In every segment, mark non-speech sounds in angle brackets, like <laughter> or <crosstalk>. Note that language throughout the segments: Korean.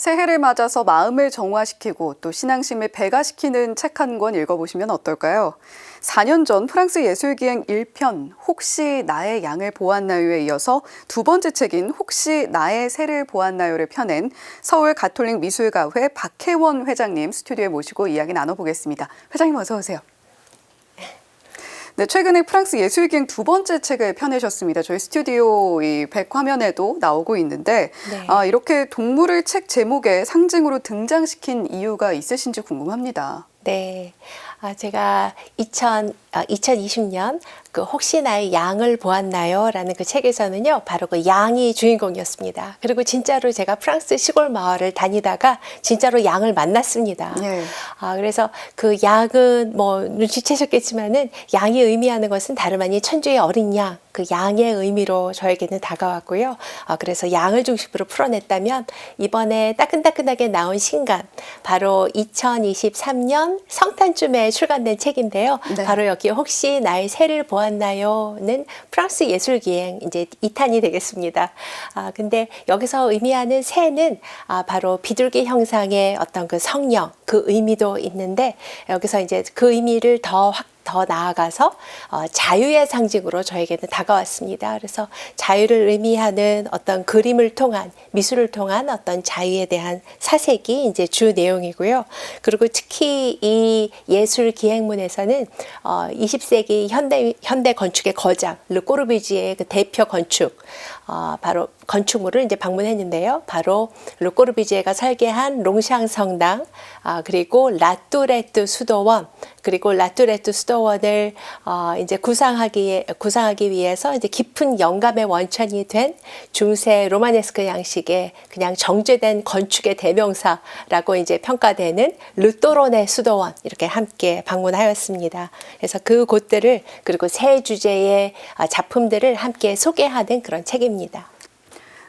새해를 맞아서 마음을 정화시키고 또 신앙심을 배가시키는 책 한 권 읽어보시면 어떨까요? 4년 전 프랑스 예술기행 1편 혹시 나의 양을 보았나요에 이어서 두 번째 책인 혹시 나의 새를 보았나요를 펴낸 서울 가톨릭 미술가회 박혜원 회장님 스튜디오에 모시고 이야기 나눠보겠습니다. 회장님 어서 오세요. 네, 최근에 프랑스 예술 기행 두 번째 책을 펴내셨습니다. 저희 스튜디오 이 백화면에도 나오고 있는데 네. 아, 이렇게 동물을 책 제목에 상징으로 등장시킨 이유가 있으신지 궁금합니다. 네. 아, 제가 2000, 아, 2020년 그 혹시 나의 양을 보았나요? 라는 그 책에서는요, 바로 그 양이 주인공이었습니다. 그리고 진짜로 제가 프랑스 시골 마을을 다니다가 진짜로 양을 만났습니다. 예. 아, 그래서 그 양은 뭐 눈치채셨겠지만은 양이 의미하는 것은 다름 아닌 천주의 어린 양, 그 양의 의미로 저에게는 다가왔고요. 아, 그래서 양을 중심으로 풀어냈다면 이번에 따끈따끈하게 나온 신간, 바로 2023년 성탄쯤에 출간된 책인데요. 네. 바로 여기 혹시 나의 새를 보았나요?는 프랑스 예술기행 이제 2탄이 되겠습니다. 아, 근데 여기서 의미하는 새는 아, 바로 비둘기 형상의 어떤 그 성령, 그 의미도 있는데 여기서 이제 그 의미를 더 확, 더 나아가서 어, 자유의 상징으로 저에게는 다가왔습니다. 그래서 자유를 의미하는 어떤 그림을 통한 미술을 통한 어떤 자유에 대한 사색이 이제 주 내용이고요. 그리고 특히 이 예술 기행문에서는 어, 20세기 현대 현대 건축의 거장 르꼬르비지의 그 대표 건축 어, 바로 건축물을 이제 방문했는데요. 바로 르꼬르비지에가 설계한 롱샹 성당 아, 그리고 라뚜레뚜 수도원 그리고 라뚜레뚜 수도원을 어, 이제 구상하기 구상하기 위해서 이제 깊은 영감의 원천이 된 중세 로마네스크 양식의 그냥 정제된 건축의 대명사라고 이제 평가되는 르또로네 수도원 이렇게 함께 방문하였습니다. 그래서 그 곳들을 그리고 새 주제의 아, 작품들을 함께 소개하는 그런 책입니다.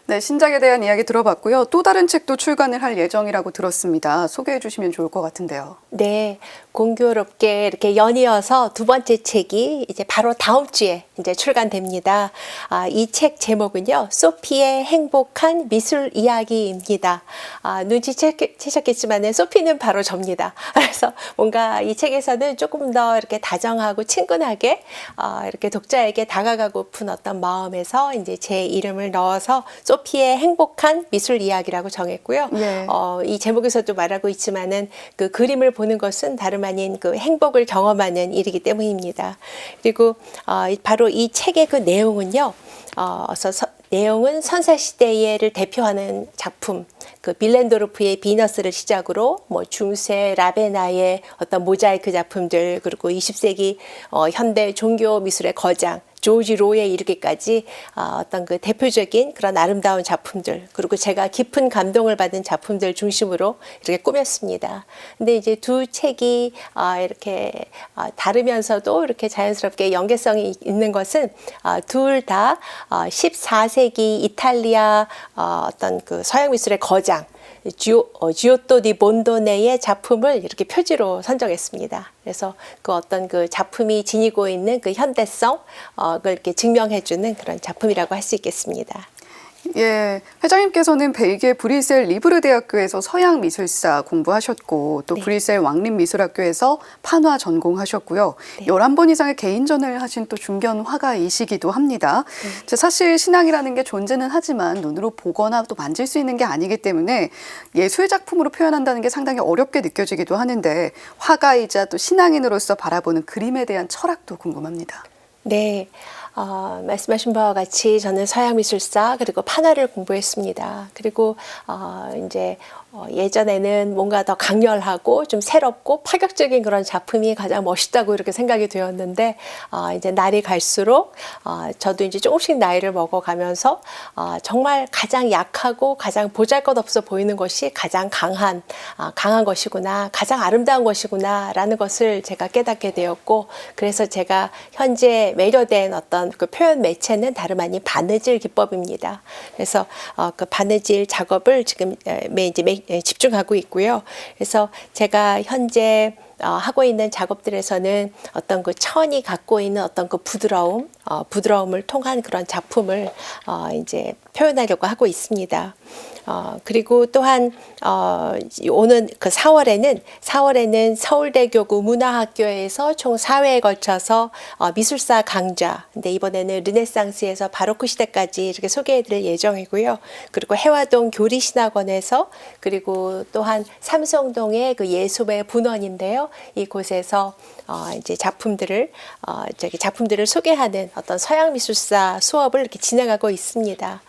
네, 신작에 대한 이야기 들어봤고요. 또 다른 책도 출간을 할 예정이라고 들었습니다. 소개해 주시면 좋을 것 같은데요. 네, 공교롭게 이렇게 연이어서 두 번째 책이 이제 바로 다음 주에 이제 출간됩니다. 아, 이 책 제목은요, 소피의 행복한 미술 이야기입니다. 아, 눈치채셨겠지만은 소피는 바로 접니다. <laughs> 그래서 뭔가 이 책에서는 조금 더 이렇게 다정하고 친근하게 아, 이렇게 독자에게 다가가고픈 어떤 마음에서 이제 제 이름을 넣어서 소피의 행복한 미술 이야기라고 정했고요. 예. 어, 이 제목에서도 말하고 있지만은 그 그림을 보는 것은 다름 아닌 그 행복을 경험하는 일이기 때문입니다. 그리고 어, 이- 바로 이 책의 그 내용은요. 어, 서, 서- 내용은 선사 시대를 대표하는 작품 그 빌렌도르프의 비너스를 시작으로 뭐 중세 라베나의 어떤 모자이크 작품들 그리고 20세기 어, 현대 종교 미술의 거장 조지 로에 이르기까지 아, 어떤 그 대표적인 그런 아름다운 작품들 그리고 제가 깊은 감동을 받은 작품들 중심으로 이렇게 꾸몄습니다. 근데 이제 두 책이 아, 이렇게 아, 다르면서도 이렇게 자연스럽게 연계성이 있는 것은 아, 둘다 14세기 이탈리아 어, 어떤 그 서양 미술의 거장 지오, 어, 지오토 디 본도네의 작품을 이렇게 표지로 선정했습니다. 그래서 그 어떤 그 작품이 지니고 있는 그 현대성, 어, 이렇게 증명해주는 그런 작품이라고 할 수 있겠습니다. 예, 회장님께서는 벨기에 브뤼셀 리브르 대학교에서 서양 미술사 공부하셨고 또 네. 브뤼셀 왕립 미술학교에서 판화 전공하셨고요. 네. 11번 이상의 개인전을 하신 또 중견 화가이시기도 합니다. 네. 자, 사실 신앙이라는 게 존재는 하지만 눈으로 보거나 또 만질 수 있는 게 아니기 때문에 예술 작품으로 표현한다는 게 상당히 어렵게 느껴지기도 하는데 화가이자 또 신앙인으로서 바라보는 그림에 대한 철학도 궁금합니다. 네. 어, 말씀하신 바와 같이 저는 서양 미술사 그리고 판화를 공부했습니다. 그리고 어, 이제 어, 예전에는 뭔가 더 강렬하고 좀 새롭고 파격적인 그런 작품이 가장 멋있다고 이렇게 생각이 되었는데 어, 이제 날이 갈수록 어, 저도 이제 조금씩 나이를 먹어가면서 어, 정말 가장 약하고 가장 보잘것없어 보이는 것이 가장 강한 아, 강한 것이구나 가장 아름다운 것이구나라는 것을 제가 깨닫게 되었고 그래서 제가 현재 매료된 어떤 그 표현 매체는 다름 아닌 바느질 기법입니다. 그래서 어, 그 바느질 작업을 지금 에, 매 이제 매, 에, 집중하고 있고요. 그래서 제가 현재 어, 하고 있는 작업들에서는 어떤 그 천이 갖고 있는 어떤 그 부드러움, 어, 부드러움을 통한 그런 작품을 어, 이제 표현하려고 하고 있습니다. 어, 그리고 또한 어, 오는 그 4월에는 4월에는 서울대교구 문화학교에서 총 4회에 걸쳐서 어, 미술사 강좌. 근데 이번에는 르네상스에서 바로크 시대까지 이렇게 소개해드릴 예정이고요. 그리고 해화동 교리신학원에서 그리고 또한 삼성동의 그 예술의 분원인데요. 이곳에서 어, 이제 작품들을 어, 저기 작품들을 소개하는 어떤 서양 미술사 수업을 이렇게 진행하고 있습니다.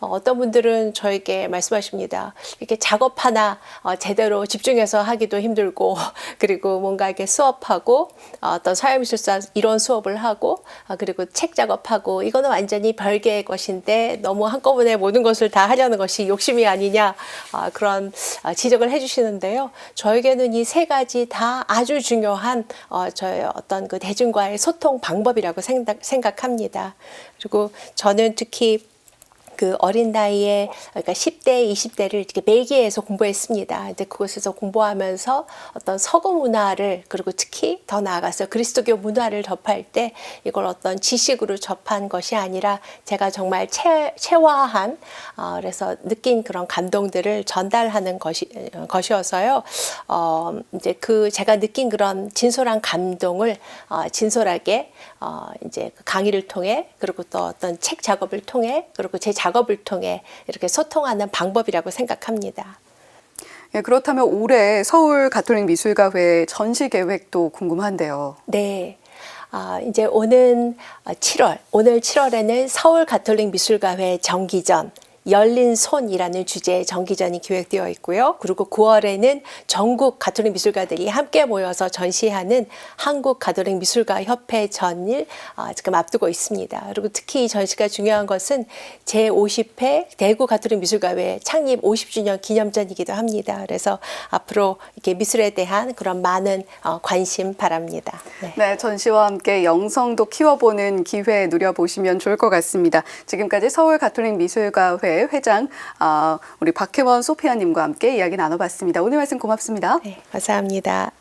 어, 어떤 분들은 저에게 말씀하십니다. 이렇게 작업 하나 어, 제대로 집중해서 하기도 힘들고 <laughs> 그리고 뭔가 이렇게 수업하고 어, 어떤 서양 미술사 이론 수업을 하고 어, 그리고 책 작업하고 이거는 완전히 별개의 것인데 너무 한꺼번에 모든 것을 다 하려는 것이 욕심이 아니냐 어, 그런 어, 지적을 해주시는데요. 저에게는 이 세 가지 다 아주 중요한 어, 저의 어떤 그 대중과의 소통 방법이라고 생각, 생각합니다. 그리고 저는 특히 그 어린 나이에 그러니까 10대, 20대를 이렇게 벨기에에서 공부했습니다. 근데 그곳에서 공부하면서 어떤 서구 문화를 그리고 특히 더 나아가서 그리스도교 문화를 접할 때 이걸 어떤 지식으로 접한 것이 아니라 제가 정말 체, 체화한 어, 그래서 느낀 그런 감동들을 전달하는 것이 어, 것이어서요. 어, 이제 그 제가 느낀 그런 진솔한 감동을 어, 진솔하게 어, 이제 그 강의를 통해 그리고 또 어떤 책 작업을 통해 그리고 제 작업 을 통해 이렇게 소통하는 방법이라고 생각합니다. 예, 그렇다면 올해 서울 가톨릭 미술가회 전시 계획도 궁금한데요. 네. 아, 이제 오는 7월, 오늘 7월에는 서울 가톨릭 미술가회 정기전 열린 손이라는 주제의 정기전이 기획되어 있고요. 그리고 9월에는 전국 가톨릭 미술가들이 함께 모여서 전시하는 한국 가톨릭 미술가 협회 전일 아, 지금 앞두고 있습니다. 그리고 특히 이 전시가 중요한 것은 제 50회 대구 가톨릭 미술가회 창립 50주년 기념전이기도 합니다. 그래서 앞으로 이렇게 미술에 대한 그런 많은 어, 관심 바랍니다. 네. 네, 전시와 함께 영성도 키워보는 기회 누려보시면 좋을 것 같습니다. 지금까지 서울 가톨릭 미술가회 회장 아, 우리 박혜원 소피아님과 함께 이야기 나눠봤습니다. 오늘 말씀 고맙습니다. 네, 감사합니다.